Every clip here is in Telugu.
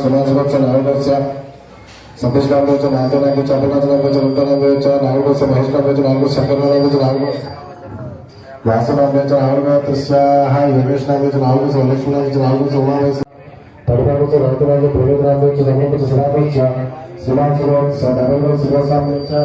సుమాసువత్స నాలుగోత్సవ సంతోష్ నాలుగోత్సవ నాలుగో నాలుగోత్సవ అపనాథ నాలుగోత్సవ రెండో నాలుగోత్సవ నాలుగోత్సవ మహేష్ నాలుగోత్సవ నాలుగో శంకర నాలుగోత్సవ నాలుగో వ్యాస నాలుగోత్సవ నాలుగో తృశ్యాహ యోగేష్ నాలుగోత్సవ నాలుగోత్సవ లక్ష్మీ నాలుగోత్సవ నాలుగోత్సవ ఉమావేశ పడినాలుగోత్సవ రైతు నాలుగో ప్రవేద నాలుగోత్సవ నమ్మకోత్సవ శ్రీరామోత్సవ శ్రీమాసులోత్సవ నరేంద్ర శివసామోత్సవ కౌశస్రోత్రస్యాः వంశీ సమానామోత్సవ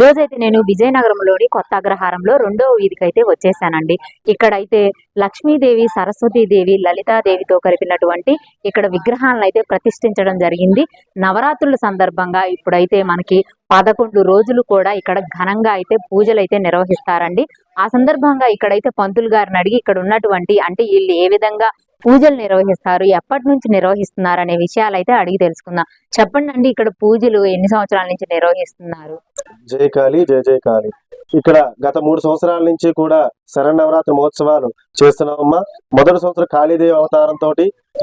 రోజైతే నేను విజయనగరంలోని కొత్త అగ్రహారంలో రెండవ వీధికి అయితే వచ్చేసానండి. ఇక్కడైతే లక్ష్మీదేవి సరస్వతీదేవి లలితాదేవితో కలిపినటువంటి ఇక్కడ విగ్రహాలను అయితే ప్రతిష్ఠించడం జరిగింది. నవరాత్రుల సందర్భంగా ఇప్పుడైతే మనకి పదకొండు రోజులు కూడా ఇక్కడ ఘనంగా అయితే పూజలు అయితే నిర్వహిస్తారండి. ఆ సందర్భంగా ఇక్కడైతే పంతులు గారిని అడిగి ఇక్కడ ఉన్నటువంటి అంటే వీళ్ళు ఏ విధంగా పూజలు నిర్వహిస్తారు. ఎప్పటి నుంచి నిర్వహిస్తున్నారు అనే విషయాలు అయితే అడిగి తెలుసుకుందాం. చెప్పండి అండి ఇక్కడ పూజలు ఎన్ని సంవత్సరాల నుంచి నిర్వహిస్తున్నారు? జయ కాళి జయ జయ కాళి. ఇక్కడ గత మూడు సంవత్సరాల నుంచి కూడా శరన్నవరాత్రి మహోత్సవాలు చేస్తున్నామమ్మా. మొదటి సంవత్సరం కాళీదేవి అవతారంతో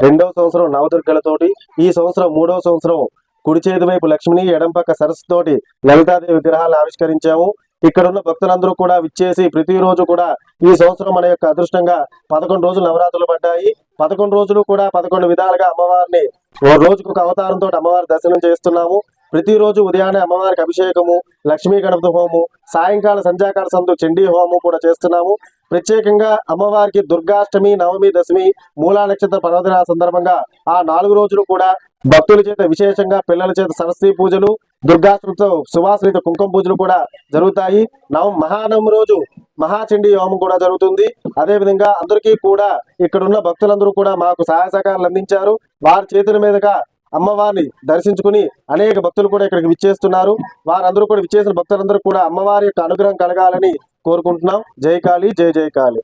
రెండవ సంవత్సరం నవదుర్గలతోటి ఈ సంవత్సరం మూడవ సంవత్సరం కుడి చేతి వైపు లక్ష్మిని ఎడం పక్క సరస్సుతోటి లలితాదేవి విగ్రహాలను ఆవిష్కరించాము. ఇక్కడ ఉన్న భక్తులందరూ కూడా విచ్చేసి ప్రతిరోజు కూడా ఈ సంవత్సరం మన యొక్క అదృష్టంగా పదకొండు రోజులు నవరాత్రులు పడ్డాయి. పదకొండు రోజులు కూడా పదకొండు విధాలుగా అమ్మవారిని ఓ రోజుకు ఒక అవతారంతో అమ్మవారి దర్శనం చేస్తున్నాము. ప్రతిరోజు ఉదయాన్నే అమ్మవారికి అభిషేకము లక్ష్మీ గణపతి హోము సాయంకాల సంధ్యాకాల సందు చండీ హోము కూడా చేస్తున్నాము. ప్రత్యేకంగా అమ్మవారికి దుర్గాష్టమి నవమి దశమి మూలా నక్షత్ర పర్వదిన సందర్భంగా ఆ నాలుగు రోజులు కూడా భక్తుల చేత విశేషంగా పిల్లల చేత సరస్వతి పూజలు దుర్గాష్టమితో సువాసనిత కుంకుమ పూజలు కూడా జరుగుతాయి. నవ మహానవమి రోజు మహాచండీ హోమం కూడా జరుగుతుంది. అదే విధంగా అందరికీ కూడా ఇక్కడున్న భక్తులందరూ కూడా మాకు సహాయ సహకారాలు అందించారు. వారి చేతుల మీదుగా అమ్మవారిని దర్శించుకుని అనేక భక్తులు కూడా ఇక్కడికి విచ్చేస్తున్నారు. వారందరూ కూడా విచ్చేసిన భక్తులందరూ కూడా అమ్మవారి యొక్క అనుగ్రహం కలగాలని కోరుకుంటున్నాం. జై కాళీ జై జై కాళీ.